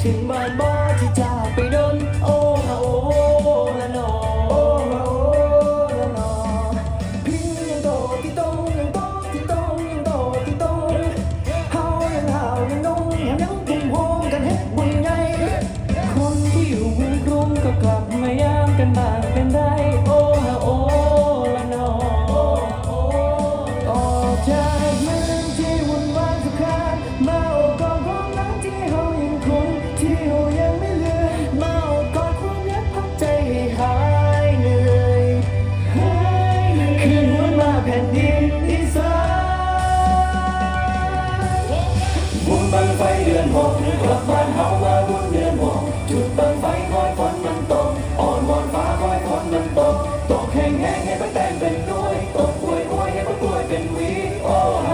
to my body tapping. Oh, มองลับบ้านเฮามาวนเวียนมองจุดบังไฟคอยฝนมันตกอ่อนวอนฟ้าคอยฝนมันตกตกแห้งแหงให้มัตงเป็นน้ยตกป่ยป่ยให้นป่ยเป็นวีโอ้โห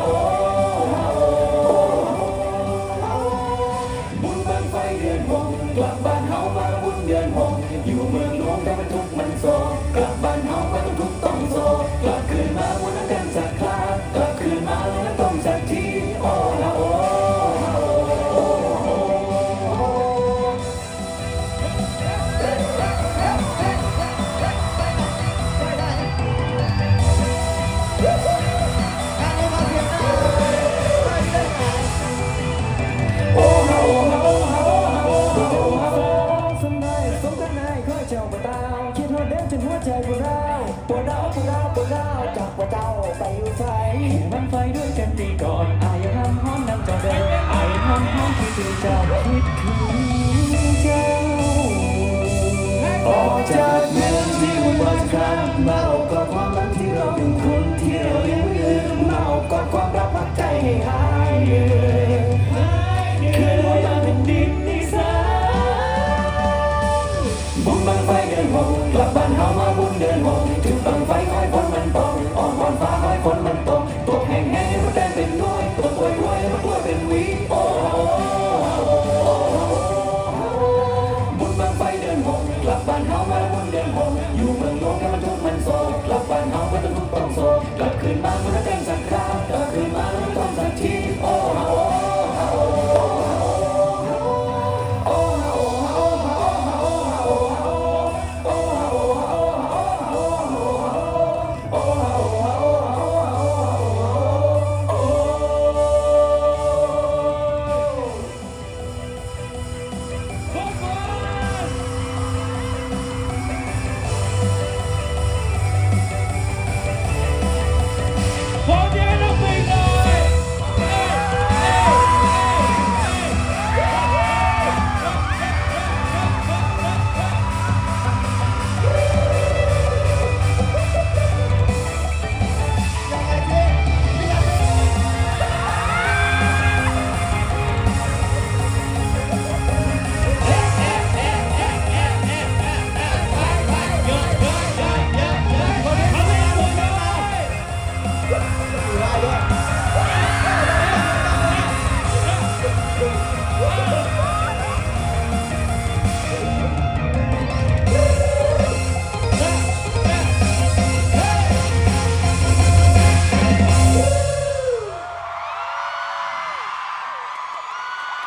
บุญบังไเดือนมองกลับบ้าน ไปอยู่ไฟมันไฟด้วยกันตีก่อนอายห้ามห้องน้ำเจ้าเดินอายห้ามห้องคิดถึงเจ้าคิดถึงเจ้าออกจากเมืองที่มันบอดครั้งมเมากอดความรักที่เราถึงคุณที่เรายัลืมมาเมากอดความรักพักใจให้หายเลย ให้มันทุกข์มันโศกเรา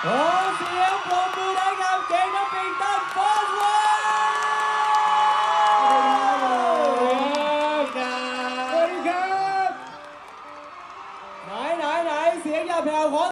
Ô, é o!